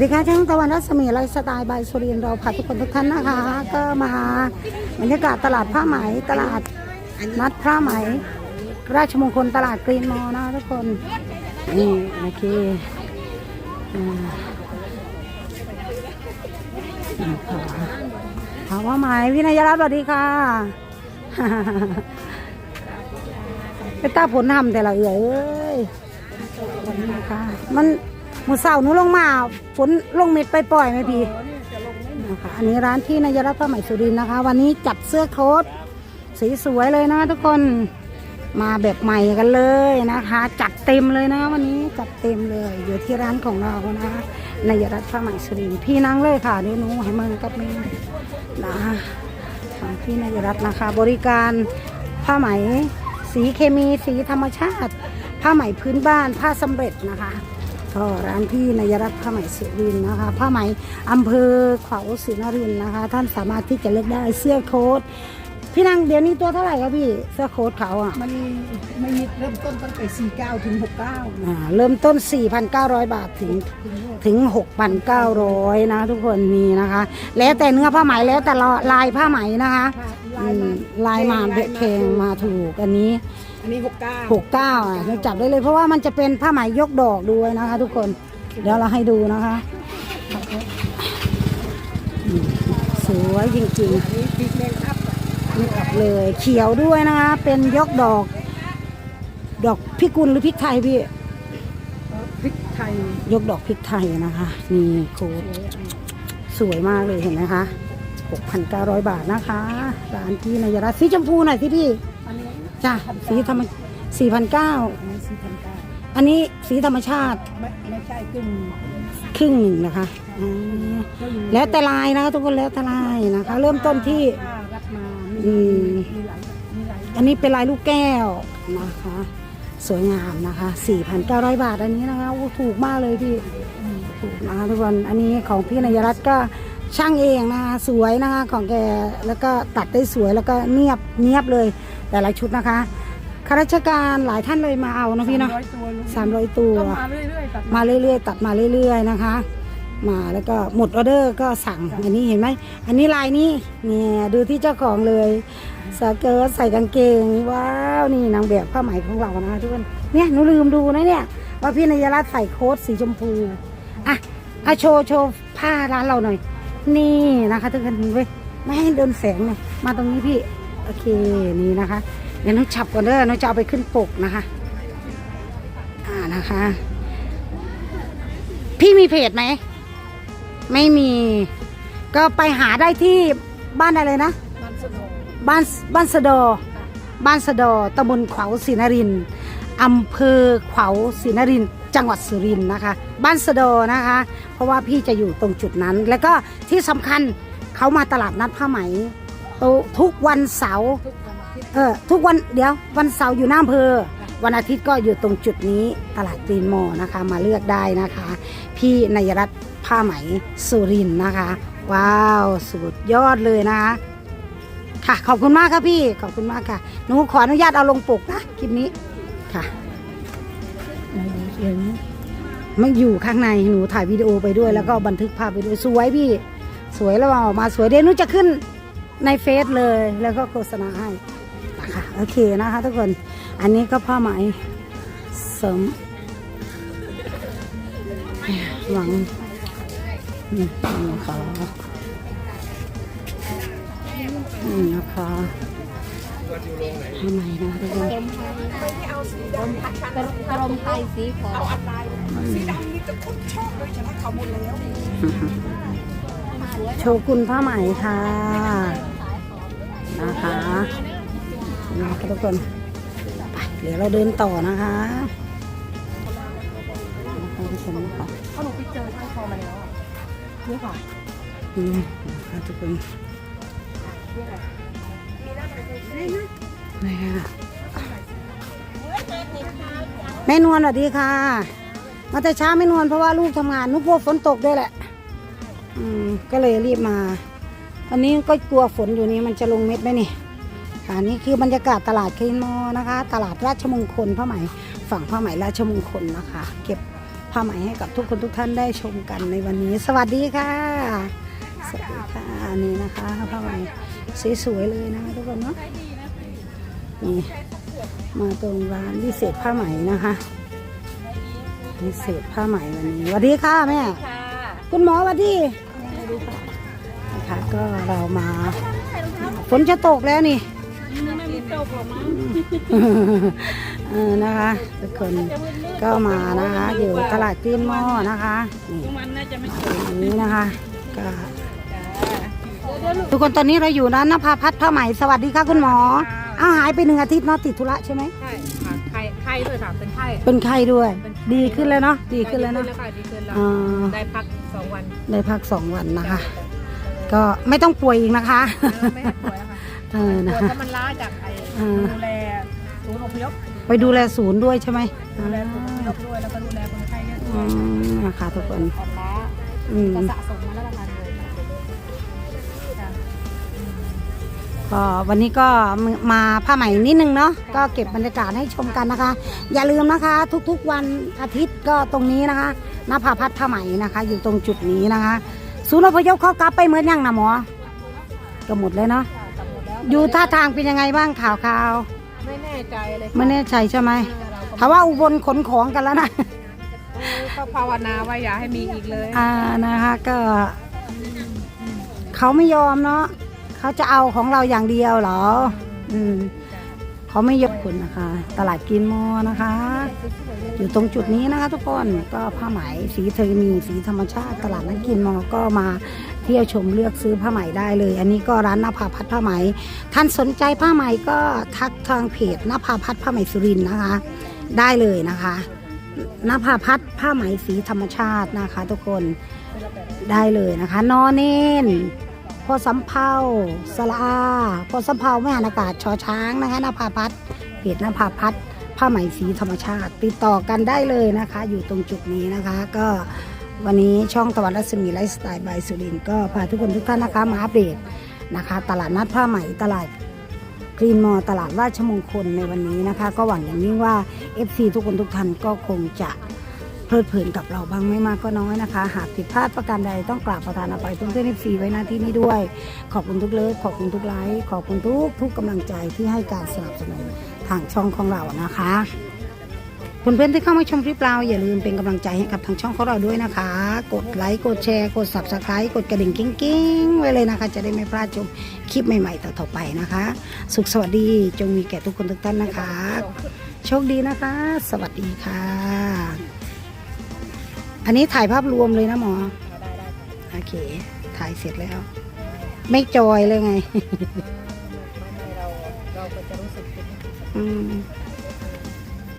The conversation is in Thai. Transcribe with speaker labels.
Speaker 1: สวัสดีค่ะช่างตะวันรัศมีไลฟ์สไตล์บายสุรินเราพาทุกคนทุกท่านนะคะ ก็มาบรรยากาศตลาดผ้าไหมตลาดนัดผ้าไหม ราชมงคลตลาดกรีนมอลนะทุกคนนี่โอเคถามว่าไหมวินัยรัตน์สวัสดีค่ะไปตาผลทำแต่ละเอื่อยเอ้ยวันนี้นะคะมัน มือเสาร์หนูลงมาฝนลงเม็ดไปปล่อยๆไหมพี่นะคะอันนี้ร้านที่นายรัตน์ผ้าไหมสุรินทร์นะคะ วันนี้จัดเสื้อโค้ทสีสวยเลยนะทุกคนมาแบบใหม่กันเลยนะคะ จัดเต็มเลยนะ วันนี้จัดเต็มเลย อยู่ที่ร้านของเรานะคะนายรัตน์ผ้าไหมสุรินทร์พี่นั่งเลยค่ะเดี๋ยวหนูให้มึงกับมึงนะของพี่นายรัตน์นะคะ บริการผ้าไหม สีเคมีสีธรรมชาติ ผ้าไหมพื้นบ้านผ้าสำเร็จนะคะ ก็ร้านพี่นายรัตน์ผ้าไหมสุรินทร์นะคะ ผ้าไหมอำเภอขวาวศรีนครินทร์นะคะ ท่านสามารถที่จะเลือกได้เสื้อโค้ทพี่นางเดี๋ยวนี้ตัวเท่าไหร่ครับพี่เสื้อโค้ทเขาอะ
Speaker 2: มันมันเริ่มต้นตั้งแต่49ถึง69
Speaker 1: อ่าเริ่มต้น 4,900 บาทถึงถึง 6,900 นะทุกคนนี่นะคะ แล้วแต่เนื้อผ้าไหมแล้วแต่ลายผ้าไหมนะคะอืมลายมาเบะเคงมาถูกอันนี้
Speaker 2: อันนี้69
Speaker 1: หกเก้าอะเราจับได้เลย เพราะว่ามันจะเป็นผ้าไหมยกดอกด้วยนะคะ ทุกคนเดี๋ยวเราให้ดูนะคะอืมสวยจริง
Speaker 2: นี่ปีกแมงอัพอะ
Speaker 1: ๆนี่กลับเลยเขียวด้วยนะคะ เป็นยกดอก ดอกพิกุลหรือพริกไทยพี่
Speaker 2: พริกไทย
Speaker 1: ยกดอกพริกไทยนะคะนี่โค้ดสวยมากเลยเห็นไหมคะ6,900 บาทนะคะร้านที่นายรัตน์สีชมพูหน่อยสิพี่
Speaker 2: อันนี้
Speaker 1: จ้ะสีธรรม4,900
Speaker 2: อันนี้4,900
Speaker 1: อันนี้สีธรรมชาติ
Speaker 2: ไม่ไม่ใช่กึ่ง
Speaker 1: ครึ่งหนึ่งนะคะอืมแล้วแต่ลายนะคะทุกคนแล้วแต่ลายนะคะ เริ่มต้นที่
Speaker 2: ป้ารับมา
Speaker 1: อืม
Speaker 2: มีหลายมีหลาย
Speaker 1: อันนี้เป็นลายลูกแก้วนะคะ สวยงามนะคะ 4,900 บาทอันนี้นะคะโอ้ถูกมากเลยพี่อืมถูกนะคะทุกคนอันนี้ของพี่นายรัตน์ก็ช่างเองนะคะสวยนะคะของแกแล้วก็ตัดได้สวยแล้วก็เนียบเนียบเลย แต่ละชุดนะคะข้าราชการหลายท่านเลยมาเอานะพี่เนาะ
Speaker 2: ร้อยตัวลูก
Speaker 1: สามร้อยตัว
Speaker 2: ก็มาเรื่อยๆตัด
Speaker 1: มาเรื่อยๆตัดมาเรื่อยๆนะคะ มาแล้วก็หมดออเดอร์ก็สั่งอันนี้เห็นไหมอันนี้ลายนี้เนี่ยดูที่เจ้าของเลยสเกิร์ตใส่กางเกงว้าวนี่นางแบบผ้าไหมของเรานะคะทุกคนเนี่ยหนูลืมดูนะเนี่ยว่าพี่นายรัตน์ใส่โค้ทสีชมพูอะอะโชว์โชว์ผ้าร้านเราหน่อย นี่นะคะทุกคนเว้ยไม่ให้โดนแสงเลยมาตรงนี้พี่ โอเคนี่นะคะเดี๋ยวน้องฉับก่อนเด้อน้องจะเอาไปขึ้นปกนะคะ อ่านะคะ พี่มีเพจไหม ไม่มี ก็ไปหาได้ที่บ้านอะไรนะ
Speaker 2: มันสนุก
Speaker 1: บ้านบ้านสะดอ บ้านสะดอตำบลขวาวศรีนรินทร์อำเภอขวาวศรีนรินทร์จังหวัดสุรินทร์นะคะ บ้านสะดอนะคะ เพราะว่าพี่จะอยู่ตรงจุดนั้น แล้วก็ที่สำคัญเขามาตลาดนัดผ้าไหม ทุกวันเสาร์
Speaker 2: ทุกวันอาทิตย์
Speaker 1: เออทุกวันเดี๋ยววันเสาร์อยู่หน้าอำเภอ วันอาทิตย์ก็อยู่ตรงจุดนี้ตลาดกรีนมอลล์นะคะ มาเลือกได้นะคะ พี่นายรัตน์ผ้าไหมสุรินทร์นะคะ ว้าวสุดยอดเลยนะคะค่ะขอบคุณมากครับพี่ขอบคุณมากค่ะหนูขออนุญาตเอาลงปกนะคลิปนี้ค่ะ
Speaker 2: ไม่รู้เรื่องนี้
Speaker 1: ไม่อยู่ข้างในหนูถ่ายวิดีโอไปด้วยแล้วก็บันทึกภาพไปด้วยสวยพี่ สวยแล้วออกมาสวยเดี๋ยวหนูจะขึ้น ในเฟซเลยแล้วก็โฆษณาให้นะคะโอเคนะคะทุกคนอันนี้ก็ผ้าไหมเสริมหวังนี่นะคะนี่นะคะผ้าไหมนะทุกคน
Speaker 3: กรมไทยสีขาว
Speaker 2: สีดำนี่จะคุดชอบเลยชนะเขาหมดแล้ว
Speaker 1: โชกุนผ้าไหมค่ะ นะคะนะคะทุกคนไปเดี๋ยวเราเดินต่อนะคะนะคะทุกคนนะคะ
Speaker 2: เขาหนูไปเจอทางคอมาแล้วอะนี่ค่ะ
Speaker 1: อืมนะคะทุกคนนี่ค่ะแม่นวลสวัสดีค่ะ มาแต่เช้าไม่นวลเพราะว่าลูกทำงานนุกกลัวฝนตกด้วยแหละ อืมก็เลยรีบมา วันนี้ก็กลัวฝนอยู่นี่มันจะลงเม็ดไหมนี่ค่ะนี่คือบรรยากาศตลาดคลีนมอลล์นะคะ ตลาดราชมงคลผ้าไหมฝั่งผ้าไหมราชมงคลนะคะ เก็บผ้าไหมให้กับทุกคนทุกท่านได้ชมกันในวันนี้ สวัสดีค่ะ สวัสดีค่ะนี่นะคะผ้าไหมสวยๆเลยนะคะทุกคนเนาะนี่มาตรงร้านวิเศษผ้าไหมนะคะวิเศษผ้าไหมวันนี้สวัสดีค่ะแม่
Speaker 3: ค่ะ
Speaker 1: คุณหมอสวัสดีสวัสดีค่ะนะคะ ก็เรามา ฝนจะตกแล้วนี่
Speaker 3: ไม่มีโต๊ะหรอกมั้ง
Speaker 1: เออนะคะ ทุกคนก็มานะคะ อยู่ตลาดกรีนมอนะคะนี่
Speaker 3: มันน่าจะไม่
Speaker 1: อันนี้นะคะก็ทุกคนตอนนี้เราอยู่ร้านนภาพัฒน์ผ้าไหมสวัสดีค่ะคุณหมออ้าวหายไปหนึ่งอาทิตย์เนาะติดธุระใช่ไหม
Speaker 3: ใช่ค่ะไข้ไข้ด้วยค่ะเป็นไข้
Speaker 1: เป็นไข้ด้วย ดีขึ้นแล้วเนาะดีขึ้นแล้วเนาะ
Speaker 3: ดีขึ้นแล้วค่ะดีขึ้นแล้ว
Speaker 1: อ่า
Speaker 3: ได้พักสองวัน
Speaker 1: ได้พักสองวันนะคะ ก็ไม่ต้องป่วยอีกนะคะ
Speaker 3: ไม่ให้ป่วยแล้วค่ะ
Speaker 1: เออนะ
Speaker 3: ป่วย
Speaker 1: คะ
Speaker 3: เพราะมันล้าจากไอ้
Speaker 1: อ่า
Speaker 3: ดูแลศูนย์อพยพ
Speaker 1: ไปดูแลศูนย์ด้วยใช่ไหม
Speaker 3: ดูแลศูนย์อพยพด้วยแล้วก็ดูแลคนไข้เนี่ย
Speaker 1: อืมนะคะทุกคน
Speaker 3: อ่อนล้า
Speaker 1: อืม
Speaker 3: ก็สะสมมาแล้วละกันเลยค่ะ
Speaker 1: ก็วันนี้ก็มาผ้าไหมนิดนึงเนาะก็เก็บบรรยากาศให้ชมกันนะคะ อย่าลืมนะคะ ทุกๆวันอาทิตย์ก็ตรงนี้นะคะนภาพัฒน์ผ้าไหมนะคะ อยู่ตรงจุดนี้นะคะ ศูนย์อพยพเขากลับไปเหมือนยังนะหมอก็หมดเลยเนาะ
Speaker 3: ค่ะกลับหมดแล้ว
Speaker 1: อยู่ท่าทางเป็นยังไงบ้างข่าวข่าว
Speaker 3: ไม่แน่ใจเลย
Speaker 1: ๆไม่แน่ใจใช่ไหม
Speaker 3: เราก็
Speaker 1: ถ้าว่าอุบลขนของกันแล้วนะ
Speaker 3: เออก็ภาวนาว่าอย่าให้มีอีกเลย
Speaker 1: อ่านะคะก็ เขาไม่ยอมเนาะเขาจะเอาของเราอย่างเดียวเหรอ อืม เขาไม่ยกคุณนะคะ ตลาดกินมอนะคะ อยู่ตรงจุดนี้นะคะ ทุกคนก็ผ้าไหมสีเทอมีสีธรรมชาติ ตลาดนัดกินมอก็มาเที่ยวชมเลือกซื้อผ้าไหมได้เลย อันนี้ก็ร้านนภาพัฒผ้าไหม ท่านสนใจผ้าไหมก็ทักทางเพจนภาพัฒผ้าไหมสุรินนะคะ ได้เลยนะคะนภาพัฒผ้าไหมสีธรรมชาตินะคะ ทุกคนได้เลยนะคะ นอเนน อสำเภาสละอาพอสำเภาแม่อากาศชอช้างนะคะนภาพัฒน์เพจนภาพัฒน์ผ้าไหมสีธรรมชาติ ติดต่อกันได้เลยนะคะ อยู่ตรงจุดนี้นะคะ ก็วันนี้ช่องตะวันรัศมีไลฟ์สไตล์บายสุรินก็พาทุกคนทุกท่านนะคะมาอัปเดตนะคะ ตลาดนัดผ้าไหมตลาดกรีนมอตลาดราชมงคลในวันนี้นะคะ ก็หวังอย่างยิ่งว่า FC ทุกคนทุกท่านก็คงจะ เพลิดเพลินกับเราบ้างไม่มากก็น้อยนะคะ หากผิดพลาดประการใดต้องกราบประทานอภัยเพื่อนๆ FC ไว้หน้าที่นี้ด้วย ขอบคุณทุกเลิฟขอบคุณทุกไลค์ขอบคุณทุกทุกกำลังใจที่ให้การสนับสนุนทางช่องของเรานะคะเพื่อนๆที่เข้ามาชมคลิปเราอย่าลืมเป็นกำลังใจให้กับทางช่องของเราด้วยนะคะ กดไลค์กดแชร์ กด subscribe กดกระดิ่งกิ้งๆ ไว้เลยนะคะ จะได้ไม่พลาดชมคลิปใหม่ๆต่อๆไปนะคะ สุขสวัสดีจงมีแก่ทุกคนทุกท่านนะคะ โชคดีนะคะ สวัสดีค่ะ อันนี้ถ่ายภาพรวมเลยนะหมอโอเค ถ่ายเสร็จแล้ว ไม่จอยเลยไง
Speaker 3: เราเราก็จะรู้สึกผิด
Speaker 1: อืม
Speaker 3: เ